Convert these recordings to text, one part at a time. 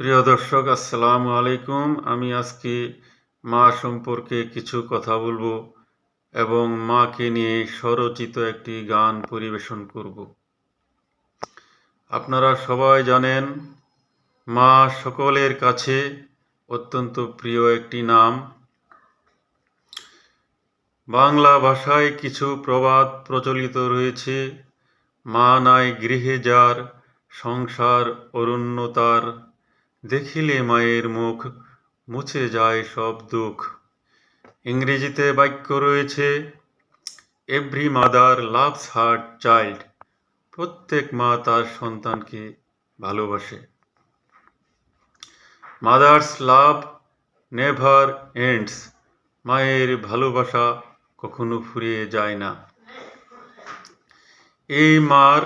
প্রিয় দর্শক, আসসালামু আলাইকুম। আমি আজকে মা সম্পর্কে কিছু কথা বলব এবং মাকে নিয়ে স্বরচিত একটি গান পরিবেশন করব। আপনারা সবাই জানেন, মা সকলের কাছে অত্যন্ত প্রিয় একটি নাম। বাংলা ভাষায় কিছু প্রবাদ প্রচলিত রয়েছে। মা নাই গৃহে যার, সংসার অরণ্যতার দেখিলে মায়ের মুখ মুছে যায় সব দুঃখ। ইংরেজিতে বাক্য রয়েছে every mother loves her child প্রত্যেক মা তার সন্তানকে ভালোবাসে। মাদার্স লাভ নেভার এন্ডস মায়ের ভালোবাসা কখনো ফুরিয়ে যায় না। এই মার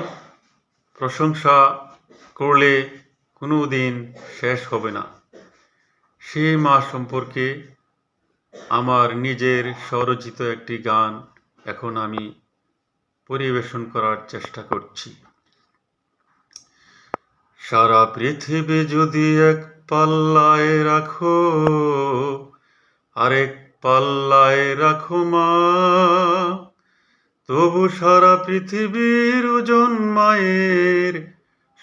প্রশংসা করলে কোনো দিন শেষ হবে না। সে মা সম্পর্কে আমার নিজের স্বরচিত একটি গান এখন আমি পরিবেশন করার চেষ্টা করছি। সারা পৃথিবী যদি এক পাল্লায় রাখো, আরেক পাল্লায় রাখো মা, তবু সারা পৃথিবীর ওজন মায়ের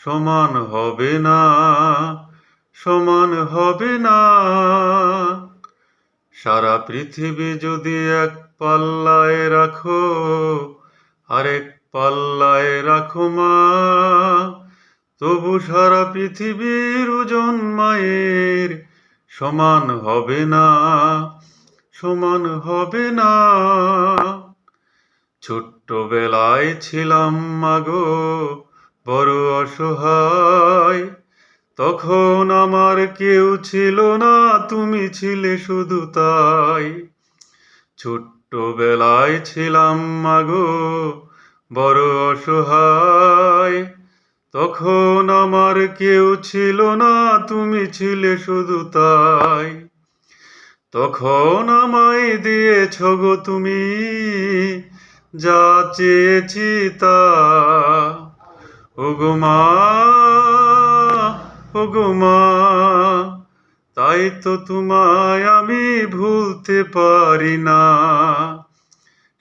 সমান হবে না, সমান হবে না। সারা পৃথিবী যদি এক পাল্লায় রাখো, আরেক পাল্লায় রাখো মা, তবু সারা পৃথিবীর ওজন মায়ের সমান হবে না, সমান হবে না। ছোট্টবেলায় ছিলাম মাগো বড় অসহায়, তখন আমার কেউ ছিল না, তুমি ছিলে শুধু তাই। ছোট্টবেলায় ছিলাম, মাগো, বড় অসহায়, তখন আমার কেউ ছিল না, তুমি ছিলে শুধু তাই। তখন আমায় দিয়েছ গো তুমি, যা চেয়েছি তা। ওগো মা তাই তো তোমায় আমি ভুলতে পারি না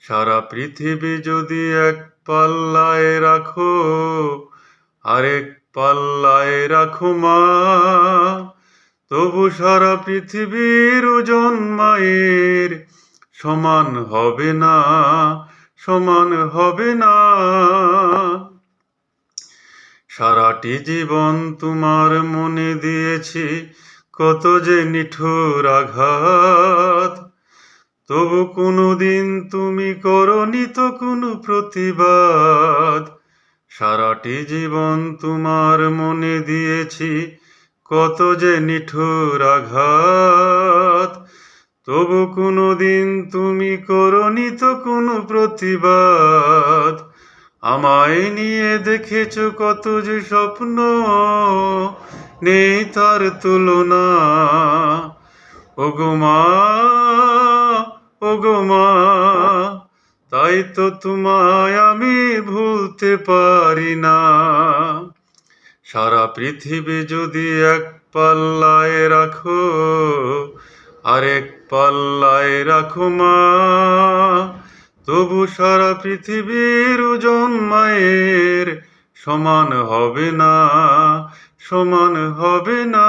সারা পৃথিবী যদি এক পাল্লায় রাখো, আরেক পাল্লায় রাখো মা, তবু সারা পৃথিবীর ওজন মায়ের সমান হবে না, সমান হবে না। সারাটি জীবন তোমার মনে দিয়েছি, কত যে নিঠুর আঘাত। তবু কোনো দিন তুমি করনি তো কোনো প্রতিবাদ। সারাটি জীবন তোমার মনে দিয়েছি, কত যে নিঠুর আঘাত। তবু কোনো দিন তুমি করনি তো কোনো প্রতিবাদ। আমায় নিয়ে দেখেছ কত যে স্বপ্ন, নেই তার তুলনা। ওগো মা ওগো মা, তাই তো তোমায় আমি ভুলতে পারি না। সারা পৃথিবী যদি এক পাল্লায় রাখো, আরেক পাল্লায় রাখো মা। তবু সারা পৃথিবীর ওজন মায়ের সমান হবে না সমান হবে না।